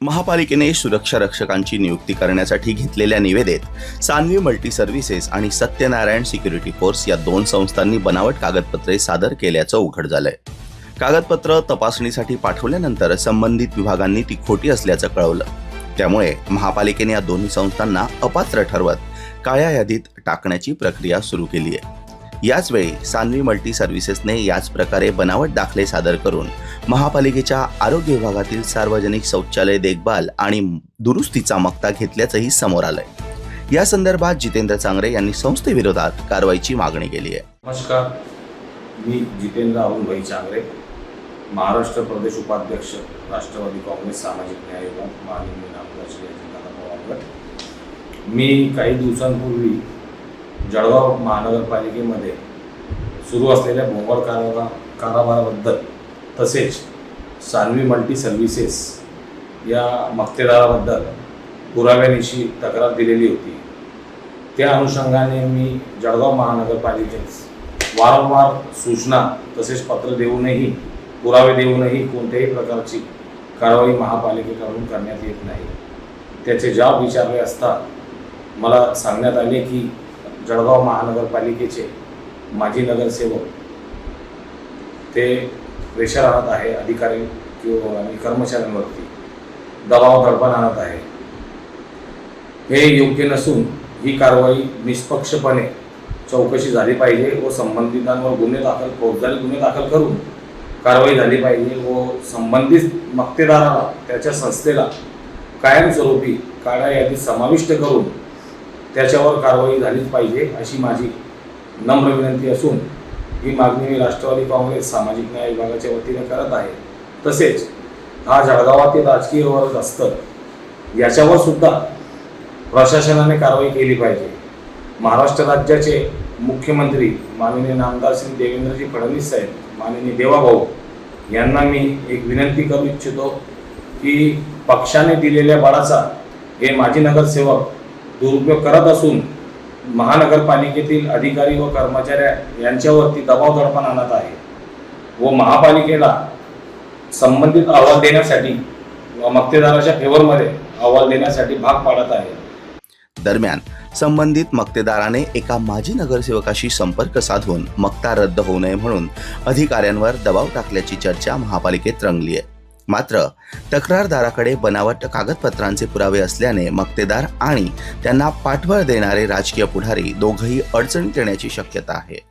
महापालिकेने सुरक्षा रक्षकांची नियुक्ती करण्यासाठी घेतलेल्या निवेदेत सान्वी मल्टी सर्व्हिसेस आणि सत्यनारायण सिक्युरिटी फोर्स या दोन संस्थांनी बनावट कागदपत्रे सादर केल्याचं उघड झालंय. कागदपत्र तपासणीसाठी पाठवल्यानंतर संबंधित विभागांनी ती खोटी असल्याचं कळवलं. त्यामुळे महापालिकेने या दोन्ही संस्थांना अपात्र ठरवत काळ्या यादीत टाकण्याची प्रक्रिया सुरू केली आहे याचवेळी सानवी मल्टी सर्व्हिसेसने याच प्रकारे बनावट दाखले सादर करून महापालिकेच्या आरोग्य विभागातील सार्वजनिक शौचालय देखभाल आणि दुरुस्तीचा मक्ता घेतल्याचंही समोर आलंय. या संदर्भात जितेंद्र चांगरे यांनी संस्थेविरोधात कारवाईची मागणी केली आहे. नमस्कार. मी जितेंद्र अरुणभाई चांगरे महाराष्ट्र प्रदेश उपाध्यक्ष राष्ट्रवादी काँग्रेस सामाजिक न्याय विभाग मी काही दिवसांपूर्वी जळगाव महानगरपालिकेमध्ये सुरू असलेल्या भोंगळ कारवा कारभाराबद्दल तसेच सान्वी मल्टी सर्व्हिसेस या मक्तेदाराबद्दल पुराव्यानिशी तक्रार दिलेली होती. त्या अनुषंगाने मी जळगाव महानगरपालिकेस वारंवार सूचना तसेच पत्र देऊनही पुरावे देऊनही कोणत्याही प्रकारची कारवाई महापालिकेकडून करण्यात येत नाही. त्याचे जाब विचारले असता मला सांगण्यात आले की जळगाव महानगरपालिकेचे माजी नगरसेवक ते प्रेशर आणत आहे अधिकारी किंवा आणि कर्मचाऱ्यांवरती दबाव दडपण आणत आहे. हे योग्य नसून ही कारवाई निष्पक्षपणे चौकशी झाली पाहिजे व संबंधितांवर गुन्हे दाखल फौजदारी गुन्हे दाखल करून कारवाई झाली पाहिजे व संबंधित मक्तेदाराला त्याच्या संस्थेला कायमस्वरूपी काळ्या यादीत समाविष्ट करून त्याच्यावर कारवाई झालीच पाहिजे अशी माझी नम्र विनंती असून ही मागणी मी राष्ट्रवादी काँग्रेस सामाजिक न्याय विभागाच्या वतीने करत आहे. तसेच हा जळगावातील राजकीय वर्ग असतं याच्यावर सुद्धा प्रशासनाने कारवाई केली पाहिजे. महाराष्ट्र राज्याचे मुख्यमंत्री माननीय नामदार सिंग देवेंद्रजी फडणवीस साहेब माननीय देवाभाऊ यांना मी एक विनंती करू इच्छितो की पक्षाने दिलेल्या बळाचा हे माजी नगरसेवक दुरुपयोग करत असून महानगरपालिकेतील अधिकारी व कर्मचाऱ्या यांच्यावरती दबाव दडपण आणत आहे व महापालिकेला संबंधित अहवाल देण्यासाठी व मक्तेदाराच्या फेवरमध्ये अहवाल देण्यासाठी भाग पाडत आहे. दरम्यान संबंधित मक्तेदाराने एका माजी नगरसेवकाशी संपर्क साधून मक्ता रद्द होऊ नये म्हणून अधिकाऱ्यांवर दबाव टाकल्याची चर्चा महापालिकेत रंगली आहे. मात्र तक्रारदाराकडे बनावट कागदपत्रांचे पुरावे असल्याने मक्तेदार आणि त्यांना पाठबळ देणारे राजकीय पुढारी दोघंही अडचणीत येण्याची शक्यता आहे.